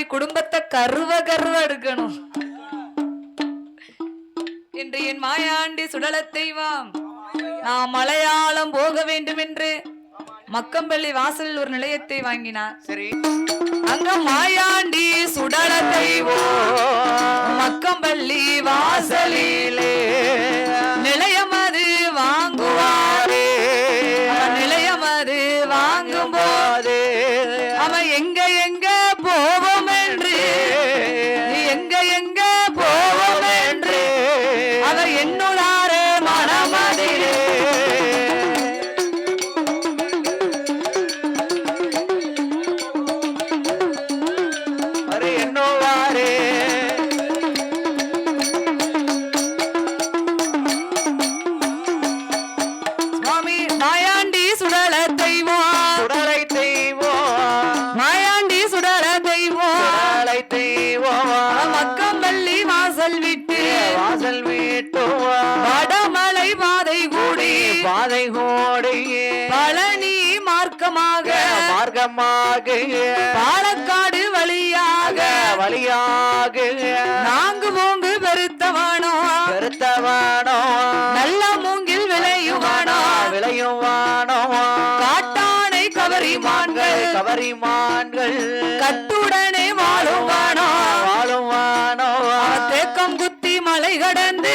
மாதிரி குடும்பத்தை கருவ கருவ எடுக்கணும். என்று என் மாயாண்டி சுடலத்தை வாம் நான் மலையாளம் போக வேண்டும் என்று மக்கம்பள்ளி வாசலில் ஒரு நிலையத்தை வாங்கினார். சரி. அங்க மாயாண்டி சுடலத்தை மக்கம்பள்ளி வாசலிலே நிலையம் அது வாங்குவாரே. மார்க்கமாக பாலக்காடு வழியாக. வழியாக நான்கு மூங்கு பெருத்தவானோ. பெருத்தவானோ. நல்ல மூங்கில் விளையுவானோ. விளையும் வானோ காட்டானை கவரி மான்கள் கவரி மான்கள் கட்டுடனே வாழுவானோ. வாழும் வானோ தேக்கம் குத்தி மலை கடந்தோ.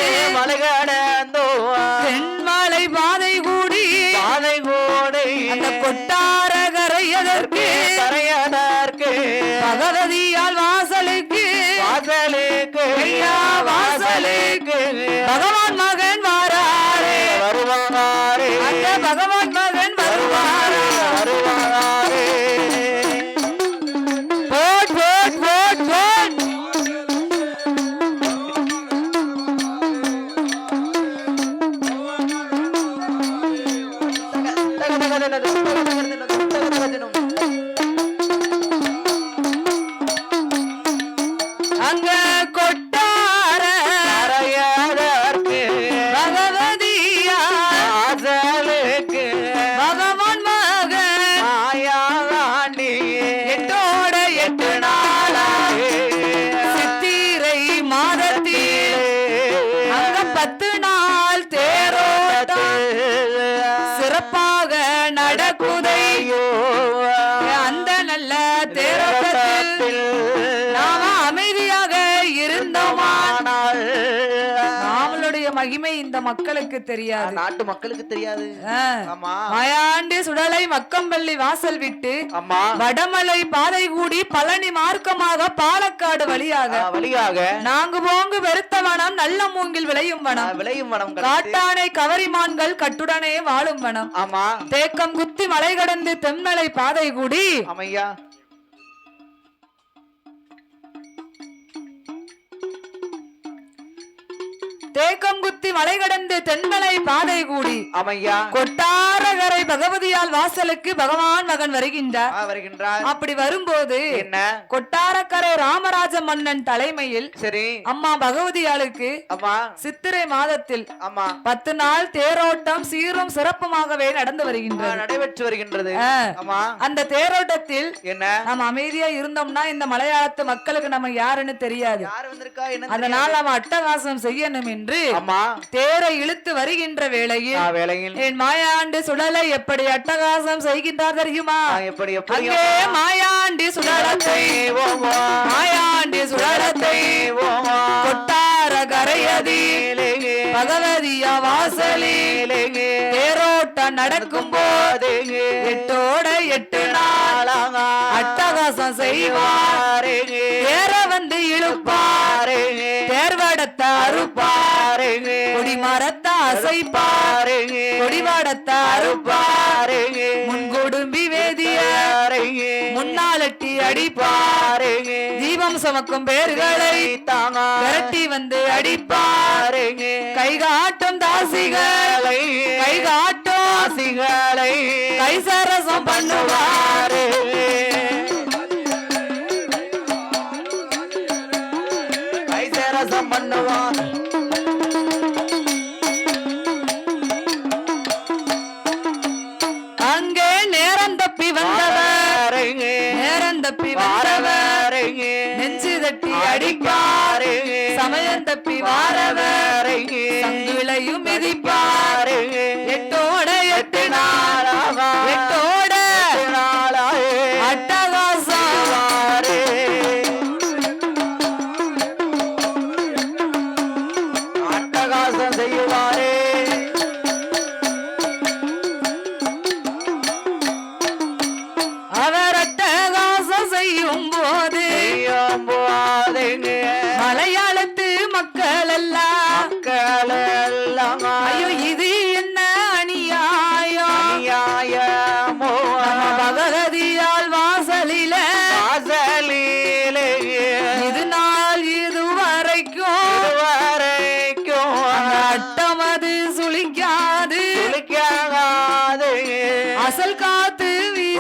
அந்த பகவான் மகன் மக்களுக்கு தெரியாது. நாட்டு மக்களுக்கு தெரியாது. மாயாண்டி சுடலை மக்கம்பள்ளி வாசல் விட்டு வடமலை பாதை கூடி பழனி மார்க்கமாக பாலக்காடு வழியாக வழியாக நாங்கு போங்கு வெறுத்த வனம் நல்ல மூங்கில் விளையும் வனம். விளையும் வனம். காட்டானை கவரிமான்கள் கட்டுடனே வாழும் வனம். ஆமா. தேக்கம் குத்தி மலை கடந்து தென்மலை பாதை கூடி அமையா தேக்கம் குத்தி மலை கடந்து தென்மலை பாதை கூடி. அமையா கொட்டாரகரை பகவதியால் வாசலுக்கு பகவான் மகன் வருகின்றார். வருகின்றார். அப்படி வரும்போது என்ன? கொட்டாரக்கரை ராமராஜ மன்னன் தலைமையில் சரி. அம்மா பகவதியாளுக்கு ஆமா சித்திரை மாதத்தில் ஆமா பத்து நாள் தேரோட்டம் சீரும் சிறப்புமாகவே நடந்து வருகின்றது. நடைபெற்று வருகின்றது. அந்த தேரோட்டத்தில் என்ன? நாம் அமைதியா இருந்தோம்னா இந்த மலையாளத்து மக்களுக்கு நம்ம யாருன்னு தெரியாது. அதனால் நாம் அட்டகாசம் செய்யணும் என்று ஆமா. தேரை இழுத்து வருகின்ற வேளையில் என் மாயாண்டி சுடலை எப்படி அட்டகாசம் செய்கின்றார் தெரியுமா? எப்படி அங்கே மாயாண்டி சுடலத்தை ஓவா மாயாண்டி சுடலத்தை கொட்டார கரையதி பகவதியா வாசலில் தேரோட்டம் நடக்கும் போது எட்டோட எட்டு நாள் அட்டகாசம் செய்வார். தேர வந்து இழுப்பார். தேர்வடத்தை அறுப்பார் கொடிமரத்தை அசைப்பார் கொடிவாடத்தை அறுப்பார் முன்கொடும்பி வேதிய முன்னாலட்டி அடிப்பார் தீபம் சுமக்கும் பேர்களை விரட்டி வந்து அடிப்பார். கை காட்டும் தாசிகளை கை காட்டும் ஆசிகளை கைசரசம் பண்ணுவார். தட்டி அடிப்பார். சமயம் தப்பி வாரவரை. சங்குலையும் மிதிப்பார்.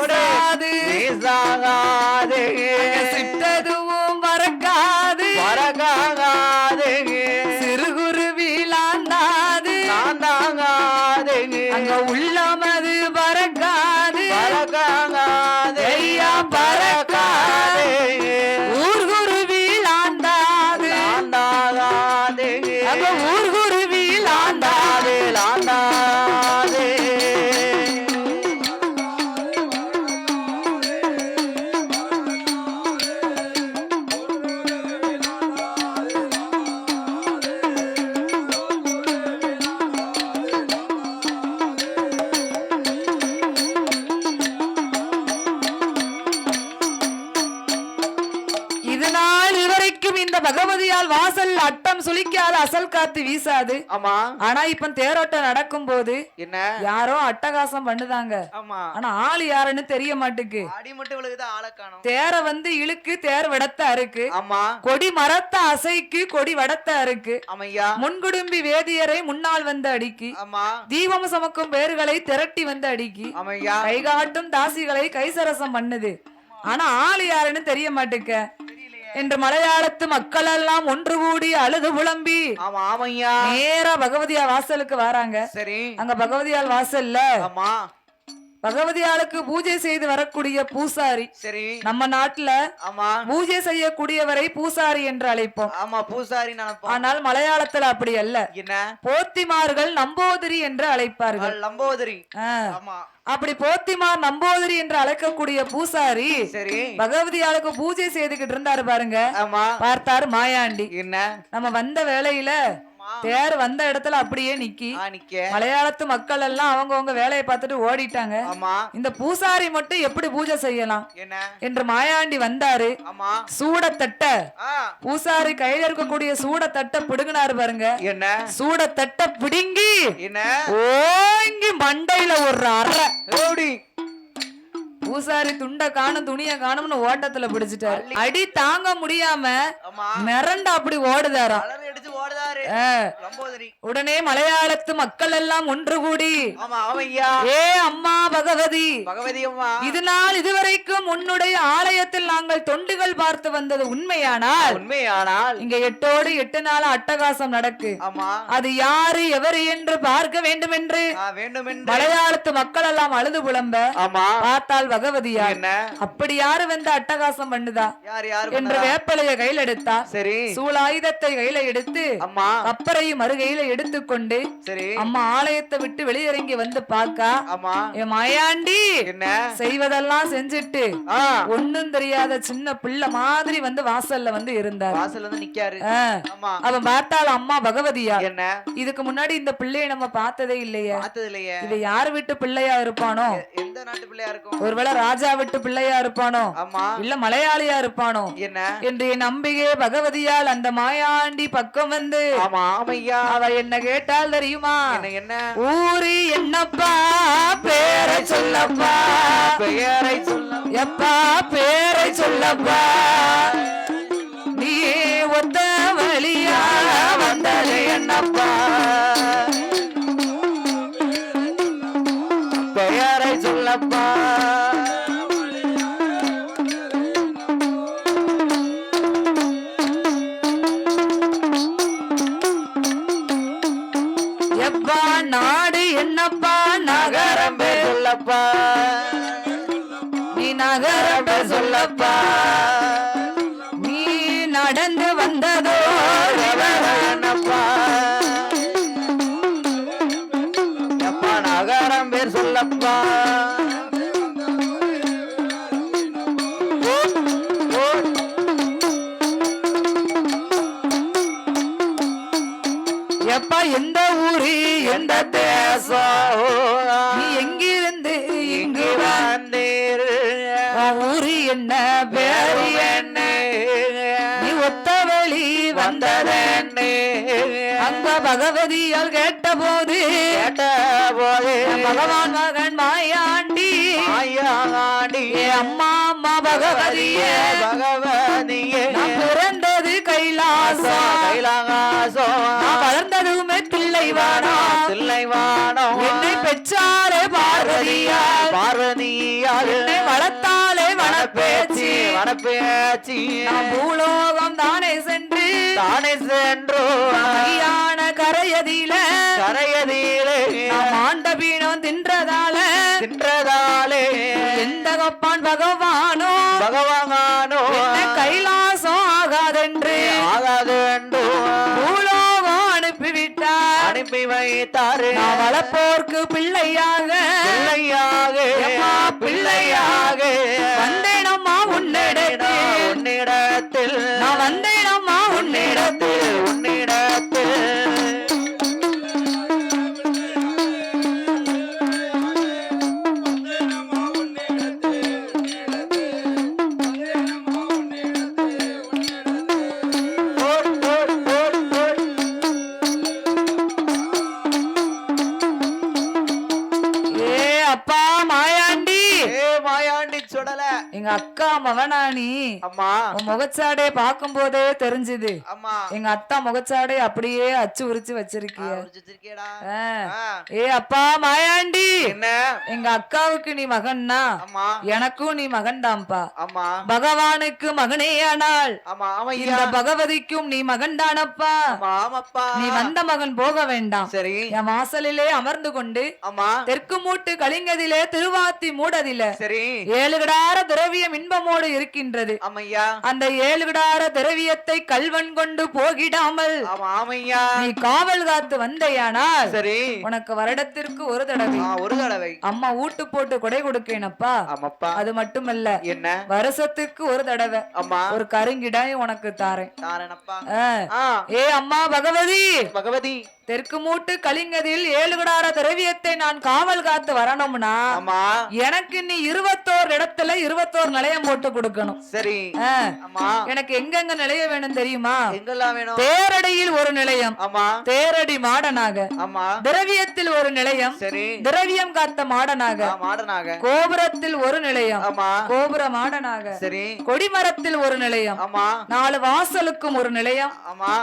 வீசாது வீசாகாது அட்டம் சுளிக்காது அசல் காத்து வீசாது. ஆமா. ஆனா இப்ப தேரோட்டம் நடக்கும் போது என்ன? யாரோ அட்டகாசம் பண்ணுதாங்க. ஆமா. ஆனா ஆளு யாருன்னு தெரிய மாட்டுக்கு. அடி மட்டும் விழுகுது ஆளை காணோம். தேர வந்து இழுக்கு தேர் வடத்த அறுக்கு. ஆமா. கொடி மரத்த அசைக்கு கொடி வடத்த அறுக்கு. ஆமையா முன்குடும்பி வேதியரை முன்னால் வந்து அடிக்கி. ஆமா. தீபம் சுமக்கும் பேர்களை திரட்டி வந்து அடிக்கி. ஆமையா கைகாட்டும் தாசிகளை கைசரசம் பண்ணுது. ஆனா ஆளு யாருன்னு தெரிய மாட்டுக்க. என்று மலையாளத்து மக்கள் எல்லாம் ஒன்று கூடி அழுது புலம்பி நேரா பகவதியா வாசலுக்கு வராங்க. சரி. அங்க பகவதியால் வாசல்ல பகவதியாளுக்கு பூஜை செய்து வரக்கூடிய பூசாரி சரி. நம்ம நாட்டுல ஆமா. பூஜை செய்யக்கூடியவரை பூசாரி என்று அழைப்போம். ஆமா பூசாரி ஆனால் மலையாளத்துல அப்படி அல்ல. என்ன? போத்திமார்கள் நம்போதிரி என்று அழைப்பார்கள். ஆ. ஆமா. அப்படி போத்திமார் நம்போதிரி என்று அழைக்கக்கூடிய பூசாரி சரி. பகவதியாளுக்கு பூஜை செய்துகிட்டு இருந்தாரு பாருங்க. ஆமா. பார்த்தாரு மாயாண்டி. என்ன? நம்ம வந்த வேலையில தேர் வந்த இடத்துல அப்படியே நிக்கி. மலையாளத்து மக்கள் எல்லாம் அவங்கவங்க வேலையை பார்த்துட்டு ஓடிட்டாங்க. இந்த பூசாரி மட்டும் எப்படி பூஜை செய்யலாம்? என்ன? என்று மாயாண்டி வந்தாரு. சூடத்தட்ட. பூசாரி கையில இருக்கக்கூடிய சூடத்தட்ட பிடுங்கினாரு பாருங்க. என்ன? சூடத்தட்ட பிடுங்கி என்ன? ஓங்கி மண்டையில ஒரு அறை. பூசாரி துண்டை காணும் துணிய காணும்னு ஓட்டத்துல பிடிச்சிட்டாரு. அடி தாங்க முடியாம மிரண்டு அப்படி ஓடுதாரு. உடனே மலையாளத்து மக்கள் எல்லாம் ஒன்று கூடி ஏ அம்மா பகவதி. பகவதி அம்மா. இது நாள் இதுவரைக்கும் உன்னுடைய ஆலயத்தில் நாங்கள் தொண்டுகள் பார்த்து வந்தது உண்மையானால் உண்மையானால். இங்க எட்டோடு எட்டு நாள் அட்டகாசம் நடக்கு. அது யாரு எவரு என்று பார்க்க வேண்டும் என்று மலையாளத்து மக்கள் எல்லாம் அழுது புலம்ப பார்த்தால் பகவதியா என்ன? அப்படி யாரு வந்து அட்டகாசம் பண்ணுதா? என்று? வேப்பலைய கையில் எடுத்தா? சரி. சூலாயுதத்தை கையில எடுத்து அம்மா. கப்பரையும் மறுகையில எடுத்துக்கொண்டு சரி. அம்மா ஆலயத்தை விட்டு வெளியிறங்கி வந்து ஆமா என் மாயாண்டி என்ன? செய்வதெல்லாம் செஞ்சுட்டு ஒண்ணும் தெரியாத சின்ன பிள்ளை மாதிரி வந்து வாசல்ல வந்து இருந்தார். வாசல்ல வந்து நிக்காரு. அவன் பார்த்தாள் அம்மா பகவதியா? என்ன? இதுக்கு முன்னாடி இந்த பிள்ளையை நம்ம பார்த்ததே இல்லையே. பார்த்தது இல்லையே. இது யார் வீட்டு பிள்ளையா இருப்பானோ? எந்த நாட்டு பிள்ளையா இருக்கும்? ஒருவேளை ராஜா வீட்டு பிள்ளையா இருப்பானோ? இல்ல மலையாளியா இருப்பானோ? என்ன? என்று என் நம்பிக்கை பகவதியால் அந்த மாயாண்டி பக்கம் வந்து அவ என்ன கேட்டால் தெரியுமா? என்ன என்ன? ஊரு என்னப்பா பேரை சொல்லப்பா? பெயரை சொல்ல எப்பா பேரை சொல்லப்பா? நீ ஒத்த வழியா வந்தது என்னப்பா? எப்பா எந்த ஊரு எந்த தேசம்? நீ எங்கிருந்து இங்கு வந்தீர்? ஊரு என்ன பேரு என்ன? நீ ஒத்த வழி வந்ததென்ன? அங்க பகவதியால் கேட்ட போது கேட்ட போது பகவான் மகன் மாயாண்டி மாயாடி ஏ அம்மா அம்மா பகவதியே பகவதியே. பிறந்தது கைலாசம். கைலாசம். நான் தில்லைவானா தில்லைவானோ என்னை பெற்றாலே பார்வதியால். பார்வதியால். என்னை வளர்த்தாலே வனப்பேச்சி. வனப்பேச்சி. பூலோகம் தானே சென்று தானே சென்றோ மையான கரையதில கரையதிலே. நான் மாண்டபீனம் தின்றதால தின்றதாலே. எந்த கப்பான் பகவானோ வைத்தாரு நான் வளர்ப்போர்க்கு பிள்ளையாக. பிள்ளையாக. பிள்ளையாக. மவனானி அம்மா. உன் முகச்சாடை பார்க்கும் போதே தெரிஞ்சுது எங்க அத்தா முகச்சாடை அப்படியே அச்சு உரிச்சு வச்சிருக்கிய. ஏ அப்பா மாயாண்டி. என்ன? எங்க அக்காவுக்கு நீ மகன்னா. எனக்கும் நீ அம்மா. பகவானுக்கு மகனே ஆனால் இந்த பகவதிக்கும் நீ மகன்தானப்பா? ஆமா ஆமாப்பா. நீ வந்த மகன் போக வேண்டாம். சரி. என் வாசலிலே அமர்ந்து கொண்டு தெற்கு மூட்டு கலிங்கதிலே திருவாத்தி மூடதில. சரி. ஏழு கிடார திரவியம் இன்பமோடு இருக்கின்றது. அந்த ஏழு கிடார திரவியத்தை கல்வன் கொண்டு போகிடாமல் நீ காவல் காத்து வந்தையானால் சரி. உனக்கு வருடத்திற்கு ஒரு தடவை. ஒரு தடவை. அம்மா ஊட்டு போட்டு கொடை கொடுக்கேனப்பா. அது மட்டுமல்ல என்ன? வருஷத்துக்கு ஒரு தடவை. அம்மா. ஒரு கருங்கிடாய் உனக்கு தாரேன். ஏ அம்மா பகவதி. பகவதி. தெற்கு மூட்டு கலிங்கதில் ஏழு கிடார திரவியத்தை நான் காவல் காத்து வரணும்னா எனக்கு நீ இருபத்தோரு இடத்துல இருபத்தோரு நிலையம் போட்டு கொடுக்கணும். சரி. எனக்கு எங்கெங்க நிலைய வேணும் தெரியுமா? தேரடியில் ஒரு நிலையம். தேரடி மாடனாக. திரவியத்தில் ஒரு நிலையம். சரி. திரவியம் காத்த மாடனாக. கோபுரத்தில் ஒரு நிலையம். கோபுர மாடனாக. சரி. கொடிமரத்தில் ஒரு நிலையம். நாலு வாசலுக்கும் ஒரு நிலையம்.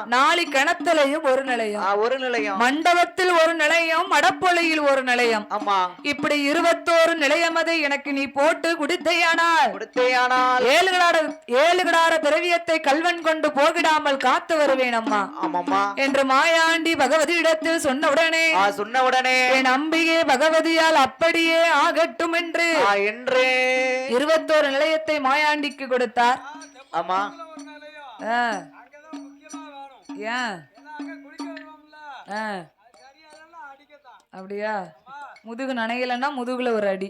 நாலு கிணத்துலையும் ஒரு நிலையம். ஒரு நிலையம். மண்டபத்தில் ஒரு நிலையம் மடப்பொழியில் ஒரு நிலையம். ஆமா. இப்படி இருபத்தோரு நிலையமதை எனக்கு நீ போட்டு குடித்தையானால். கொடுத்தேயானால். ஏழு கிடார ஏழு கிடார திரவியத்தை கல்வன் கொண்டு போகிடாமல் காத்து வருவேன் அம்மா. ஆமாம்மா. என்று மாயாண்டி பகவதி இடத்தில் சொன்ன உடனே சொன்ன உடனே என் அம்பிகை பகவதியால் அப்படியே ஆகட்டும் என்று என்று. இருபத்தோரு நிலையத்தை மாயாண்டிக்கு கொடுத்தார். ஆமா. ஏன். அப்படியா? முதுகு நனையலன்னா முதுகுல ஒரு அடி.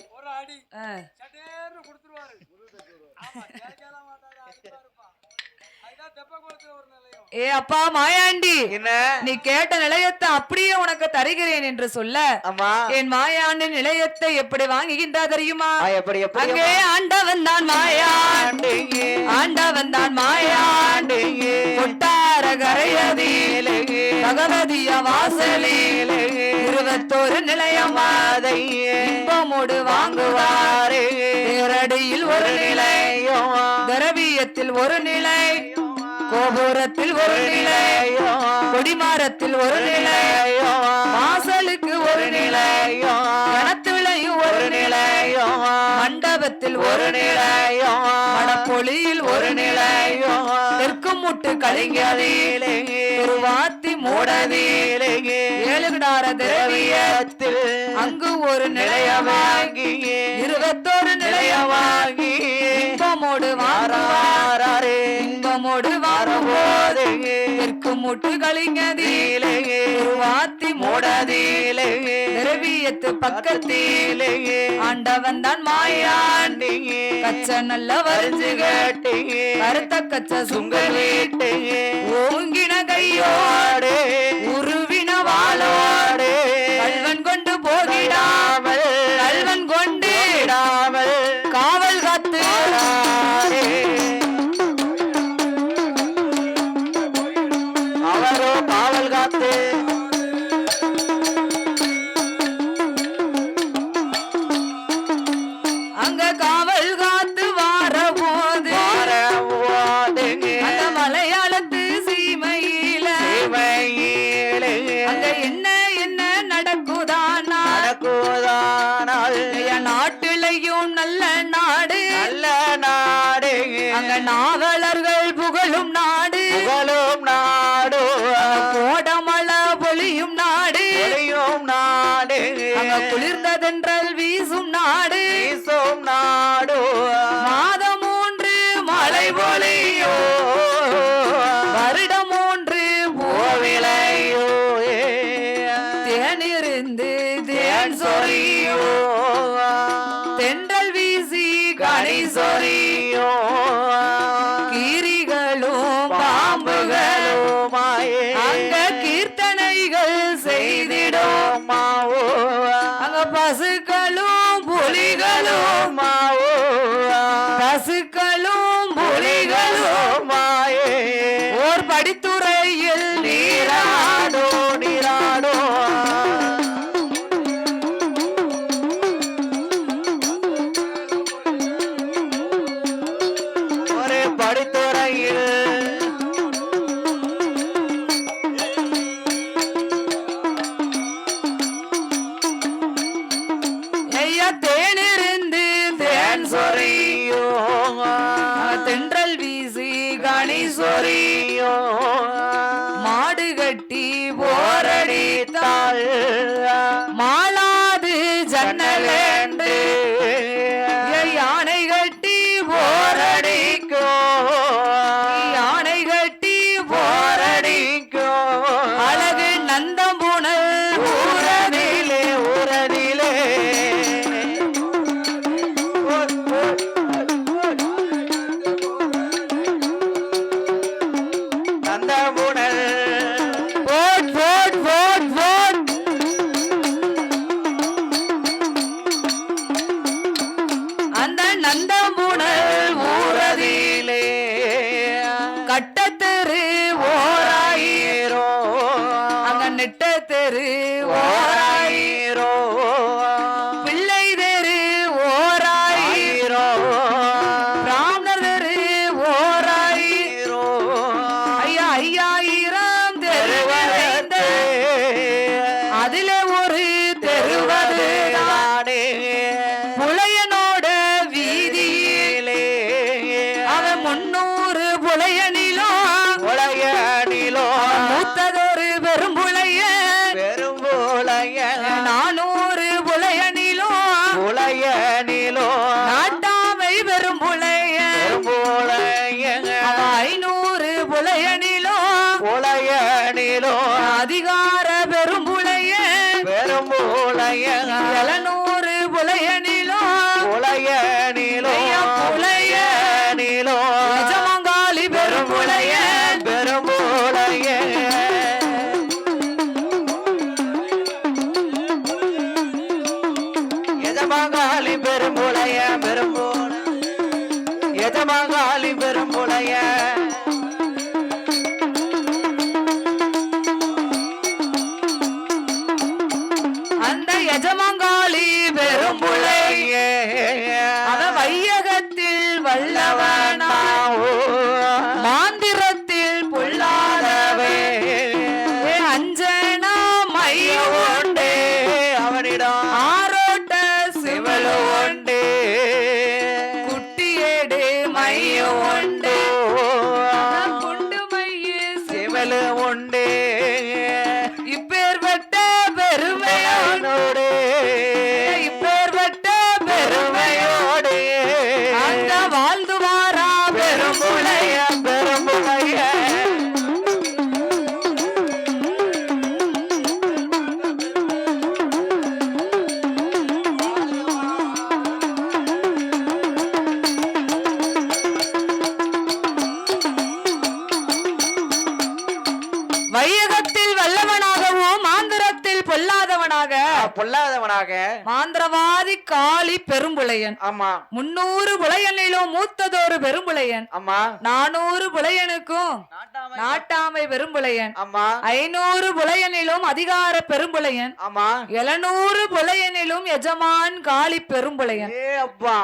ஏ அப்பா மாயாண்டி என்ன? நீ கேட்ட நிலையத்தை அப்படியே உனக்கு தருகிறேன் என்று சொல்ல ஆமா என் மாயாண்டி நிலையத்தை எப்படி வாங்குகின்றா தெரியுமா? அங்கே ஆண்டவன் தான் மாயாண்டி. ஆண்டவன் தான் மாயாண்டி. கரையதி இலகு, பகவதிய வாசலி இருபத்தோரு இன்பமோடு வாங்குவார். ஒரு நிலையோ, திரவியத்தில் ஒரு நிலை கோபுரத்தில் ஒரு நிலையோ, கொடிமாரத்தில் ஒரு நிலையோ, வாசலுக்கு ஒரு நிலையோ, மண்டபத்தில் ஒரு ஒரு நிலை நிலையோ, மடப்பொழியில் ஒரு நிலை நிலையோ, தெற்கு முட்டு கலிங்கதி இலகு, திருவாத்தி மூடதி இலகு, ஏழு கிடார திரவிய திரவியத்தில். அங்கு ஒரு நிலையமாகி. இருபத்தோரு நிலையமாகி. இன்பமோடு நம்மோடு வரும்போது தெற்கு முட்டு கலிங்கதீலே வாத்தி மூடதீலே. நிரவியத்து பக்கத்தீலே. ஆண்டவன் தான் மாயாண்டி கச்ச நல்ல வரிஞ்சு கேட்டீங்க கருத்த கச்ச சுங்கலீட்டு ஓங்கின கையோடு இருந்து தேன் சொரியோ தென்றல் வீசி கனி சொரியோ தென்றல் வீசி கணேஸ்வரி. eu பெரும்புலையன் ஆமா. முன்னூறு புலையனிலும் மூத்ததொரு பெரும்புலையன். ஆமா. நானூறு புலையனுக்கும் நாட்டாமை. பெரும்புலையன். ஆமா. ஐநூறு புலையனிலும் அதிகார பெரும்புலையன். ஆமா. எழுநூறு புலையனிலும் எஜமான் காளி பெரும்புலையன். ஏ அப்பா.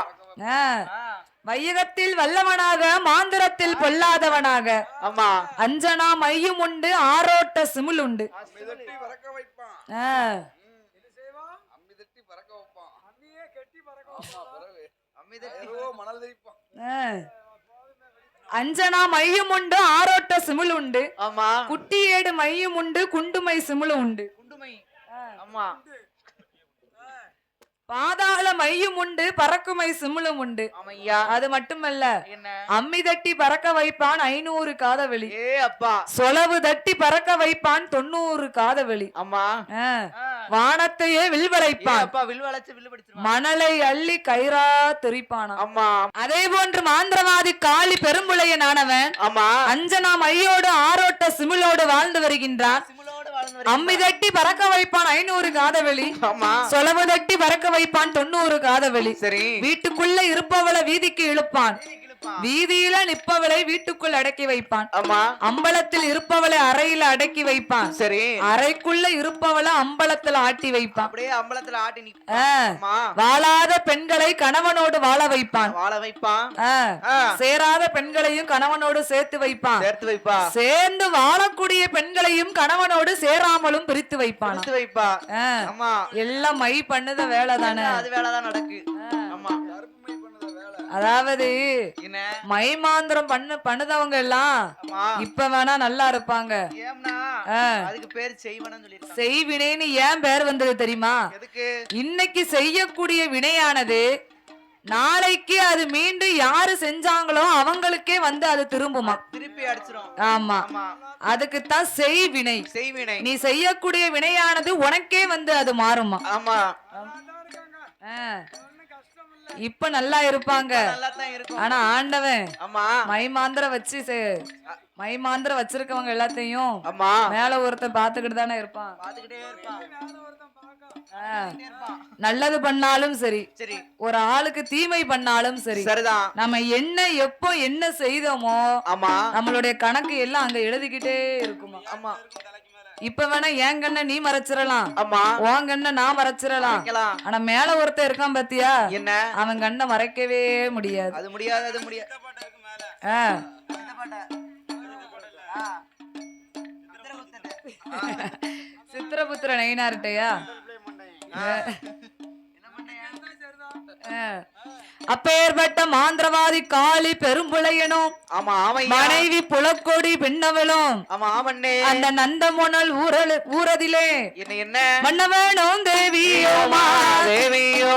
வையகத்தில் வல்லவனாக மாந்திரத்தில் பொல்லாதவனாக. ஆமா. அஞ்சனா மையும் உண்டு ஆரோட்ட சிமிழ். உண்டு மிதட்டி பறக்க வைப்பான் ஆ. அம்மி தட்டி பறக்க வைப்பான் அம்மியே கட்டி பறக்க வைப்பான் அம்மி தட்டி மணல் தைப்பான் ஆ. அஞ்சனா மையும் உண்டு ஆரோட்ட சிமிழ் உண்டு. ஆமா. குட்டியேடு மையும் உண்டு குண்டுமை சிமிழும் உண்டு. குண்டுமை ஆமா. பாதாள மையும் உண்டு பறக்குமை சிமிழும் உண்டு. அது மட்டுமல்ல அம்மி தட்டி பறக்க வைப்பான் ஐநூறு காதவெளி. அப்பா. சொலவு தட்டி பறக்க வைப்பான் தொண்ணூறு காதவெளி. ஆமா. வானத்தையே வில்வளைப்பான் மணலை அள்ளி கயிறா தெரிப்பானா? ஆமா அதே போன்று மாந்திரவாதி காளி பெரும்புளையனானவன் ஆமா அஞ்சனா மையோடு ஆரோட்ட சிமிழோடு வாழ்ந்து வருகின்றான். அம்மி தட்டி பறக்க வைப்பான் ஐநூறு காதவெளி. சொலவு தட்டி பறக்க வைப்பான் தொண்ணூறு காதவெளி. சரி. வீட்டுக்குள்ள இருப்பவளை வீதிக்கு இழுப்பான். வீதியில நிப்பவளை வீட்டுக்குள் அடக்கி வைப்பான். அம்பலத்தில் இருப்பவளை அறையில அடக்கி வைப்பான். சரி. அறைக்குள்ள இருப்பவளை அம்பலத்துல ஆட்டி வைப்பான். அப்படியே அம்பலத்துல ஆட்டி வாழாத பெண்களை கணவனோடு வாழ வைப்பான். வாழ வைப்பான். சேராத பெண்களையும் கணவனோடு சேர்த்து வைப்பான். சேர்த்து வைப்பா. சேர்ந்து வாழக்கூடிய பெண்களையும் கணவனோடு சேராமலும் பிரித்து வைப்பான். சேர்த்து வைப்பா. ஆ. ஆமா. எல்லாம் மை பண்ணுத வேலை தானே அது வேலைதான் நடக்கு. ஆமா. அதாவது என்ன? மை மாந்திரம் பண்ணு பண்ணுதவங்க எல்லாம் இப்ப வேணா நல்லா இருப்பாங்க. அதுக்கு பேர் செய்வனு சொல்லிருக்காங்க செய்வினைன்னு ஏன் பேர் வந்தது தெரியுமா? இன்னைக்கு செய்யக்கூடிய வினையானது நாளைக்கு அது மீண்டும் யாரு செஞ்சாங்களோ அவங்களுக்கே வந்து அது திரும்புமா. திருப்பி அடிச்சிரும். ஆமா. அதுக்குத்தான் செய் வினை செய்வினை. நீ செய்யக்கூடிய வினையானது உனக்கே வந்து அது மாறுமா. ஆமா. ஆ. இப்ப நல்லா இருப்பாங்க. ஆனா ஆண்டவன் ஆமா. மை மாந்திரம் வச்சு செ- மை மாந்திரம் வச்சிருக்கவங்க எல்லாத்தையும் மேல ஒருத்தன் பாத்துக்கிட்டு தானே இருப்பான். நல்லது பண்ணாலும் சரி சரி. ஒரு ஆளுக்கு தீமை பண்ணாலும் சரி சரிதான். நம்ம என்ன எப்போ என்ன செய்தோமோ ஆமா. நம்மளுடைய கணக்கு எல்லாம் அங்க எழுதிக்கிட்டே இருக்குமா? ஆமா. இப்ப வேணா என் கண்ணை நீ மறைச்சிடலாம் ஆமா. உன் கண்ணை நான் மறைச்சிடலாம் ஆனா மேல ஒருத்தன் இருக்கான் பாத்தியா? என்ன? அவன் கண்ணை மறைக்கவே முடியாது. அது முடியாது அது முடியாது. சித்திரபுத்திர நயினார்ட்டையா அப்பேற்பட்ட மாந்திரவாதி காளி பெரும்புளையனும் மனைவி புலக்கொடி பின்னவளும் அந்த நந்தமுனல் ஊரல் ஊரதிலே என்ன மன்னவனும் தேவியோமா? தேவியோ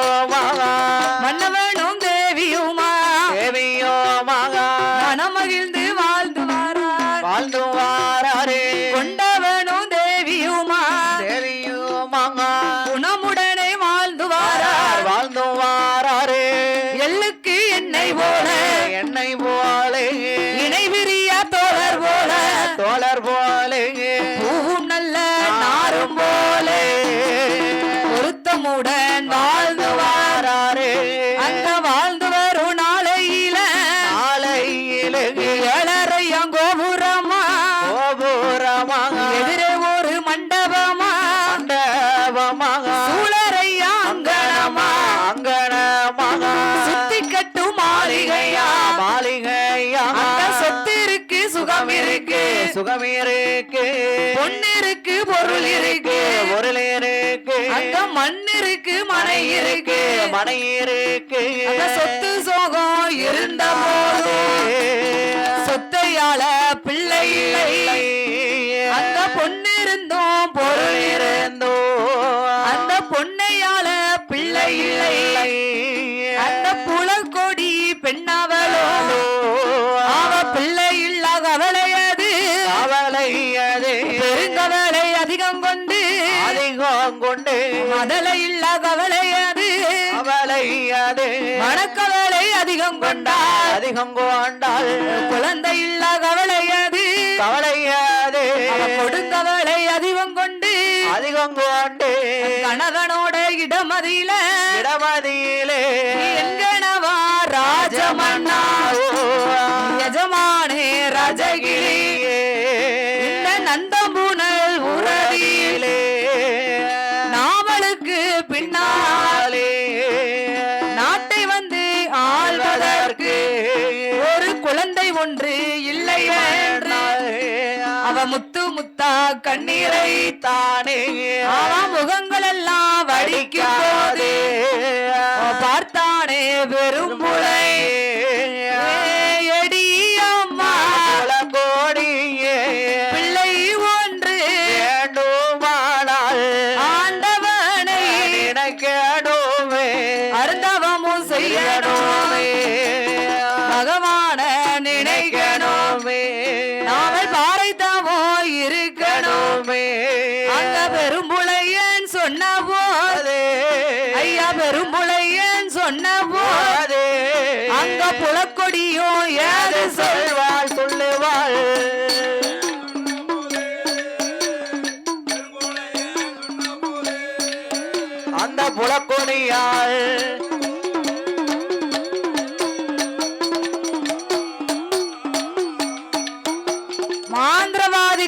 சுகம் இருக்கு பொண்ணு இருக்கு பொருள் இருக்கு பொருள் இருக்கு அங்க மண் இருக்கு மனை இருக்கு மனை இருக்கு சொத்து சோகம் இருந்த போது சொத்தையால பிள்ளை இல்லை. பெருங்கவலை அதிகம் கொண்டு அதிகம் கொண்டு மதலை இல்ல கவலையது அவளையது மணக்கவலை அதிகம் கொண்டார் அதிகம் கொண்டாள். குழந்தை இல்ல கவலையது கவலையாது அவ கொடுங்கவலை அதிகம் கொண்டு அதிகம் கொண்டு கணவனோட இடமதியில இடமதியிலே முத்தா கண்ணீரை தானே. முகங்கள் எல்லாம் வடிக்கும் போது பார்த்தானே வெறும் முளை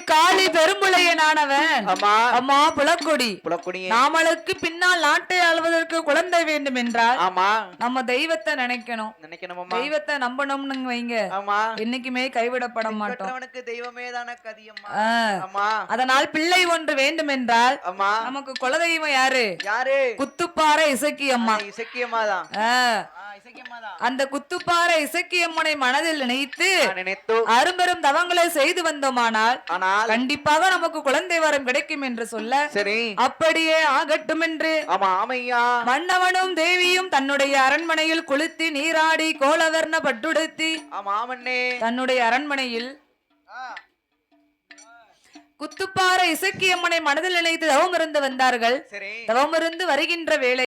மாந்திரவாதி அம்மா அம்மா புலக்கொடி. நாமளுக்கு பின்னால் நாட்டை ஆள்வதற்கு குழந்தை வேண்டும் என்றால் ஆமா. நம்ம தெய்வத்தை நினைக்கணும். நினைக்கணுமா தெய்வத்தை நம்பணும்னு வைங்க. ஆமா. என்னைக்குமே கைவிடப்பட மாட்டோம். தெய்வமே தான கதியம்மா. அம்மா அதனால் பிள்ளை ஒன்று வேண்டும் என்றால் அம்மா நமக்கு குலதெய்வம் யாரு? யாரு? குத்துப்பாறை இசக்கி அம்மா ஆ, இசக்கியம்மா தான் அந்த குத்துப்பாறை இசக்கி அம்மனை மனதில் நினைத்து நினைத்து அரும்பெரும் தவங்களை செய்து வந்தோமானால் ஆனால் கண்டிப்பாக நமக்கு குழந்தை வரம் கிடைக்கும் என்று சொல்ல சரி. அப்படியே ஆகட்டும் என்று ஆமா ஆமையா. மன்னவனும் தேவியும் தன்னுடைய அரண்மனையில் குளித்து நீராடி கோலவர்ண பட்டுடுத்தி ஆமா ஆமண்ணே. தன்னுடைய அரண்மனையில் குத்துப்பாறை இசக்கியம்மனை மனதில் நினைத்து தவமிருந்து வந்தார்கள். சரி. தவமிருந்து வருகின்ற வேளை